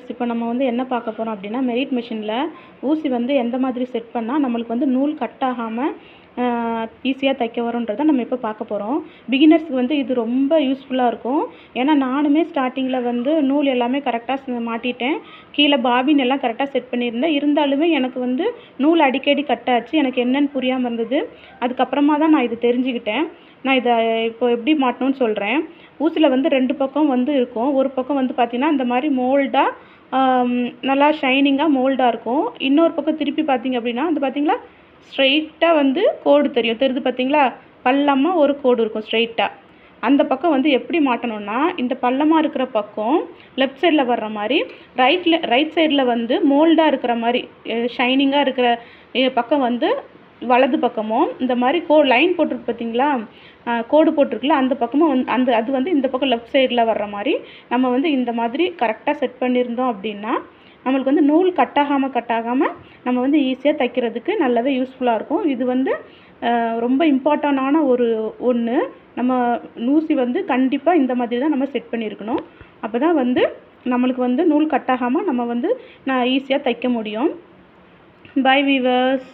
Viewers இப்போ நம்ம வந்து என்ன பார்க்க போகிறோம் அப்படின்னா மெரிட் மிஷினில் ஊசி வந்து எந்த மாதிரி செட் பண்ணால் நம்மளுக்கு வந்து நூல் கட் ஆகாமல் ஈஸியாக தைக்க வரும்ன்றதை நம்ம இப்போ பார்க்க போகிறோம் பிகினர்ஸ்க்கு வந்து இது ரொம்ப யூஸ்ஃபுல்லாக இருக்கும். ஏன்னா நானுமே ஸ்டார்டிங்கில் வந்து நூல் எல்லாமே கரெக்டாக மாட்டிட்டேன். கீழே பாபின் எல்லாம் கரெக்டாக செட் பண்ணியிருந்தேன். இருந்தாலுமே எனக்கு வந்து நூல் அடிக்கடி கட் ஆச்சு எனக்கு என்னன்னு புரியாமல் இருந்தது. அதுக்கப்புறமா தான் நான் இது தெரிஞ்சுக்கிட்டேன். நான் இதை இப்போ எப்படி மாட்டணும்னு சொல்கிறேன் ஊசியில் வந்து ரெண்டு பக்கம் வந்து இருக்கும். ஒரு பக்கம் வந்து பார்த்திங்கன்னா இந்த மாதிரி மோல்டாக நல்லா ஷைனிங்காக மோல்டாக இருக்கும். இன்னொரு பக்கம் திருப்பி பார்த்தீங்க அப்படின்னா அது பார்த்தீங்களா ஸ்ட்ரெயிட்டாக வந்து கோடு தெரியும். தெரியுது பார்த்தீங்களா பள்ளமாக ஒரு கோடு இருக்கும் ஸ்ட்ரெயிட்டாக அந்த பக்கம் வந்து எப்படி மாட்டணும்னா இந்த பள்ளமாக இருக்கிற பக்கம் லெஃப்ட் சைடில் வர்ற மாதிரி ரைட்டில் ரைட் சைடில் வந்து மோல்டாக இருக்கிற மாதிரி ஷைனிங்காக இருக்கிற பக்கம் வந்து வலது பக்கமும் இந்த மாதிரி கோ லைன் போட்டிருக்கு பார்த்தீங்களா கோடு போட்டிருக்குல்ல அந்த பக்கமும் வந்து அந்த அது வந்து இந்த பக்கம் லெஃப்ட் சைடில் வர்ற மாதிரி நம்ம வந்து இந்த மாதிரி கரெக்டாக செட் பண்ணியிருந்தோம் அப்படின்னா நம்மளுக்கு வந்து நூல் கட் ஆகாமல் கட் ஆகாமல் நம்ம வந்து ஈஸியாக தைக்கிறதுக்கு நல்லாவே யூஸ்ஃபுல்லாக இருக்கும். இது வந்து ரொம்ப இம்பார்ட்டண்டான ஒரு ஒன்று நம்ம ஊசி வந்து கண்டிப்பாக இந்த மாதிரி தான் நம்ம செட் பண்ணியிருக்கணும். அப்போ தான் வந்து நம்மளுக்கு வந்து நூல் கட் ஆகாமல் நம்ம வந்து நான் ஈஸியாக தைக்க முடியும். By viewers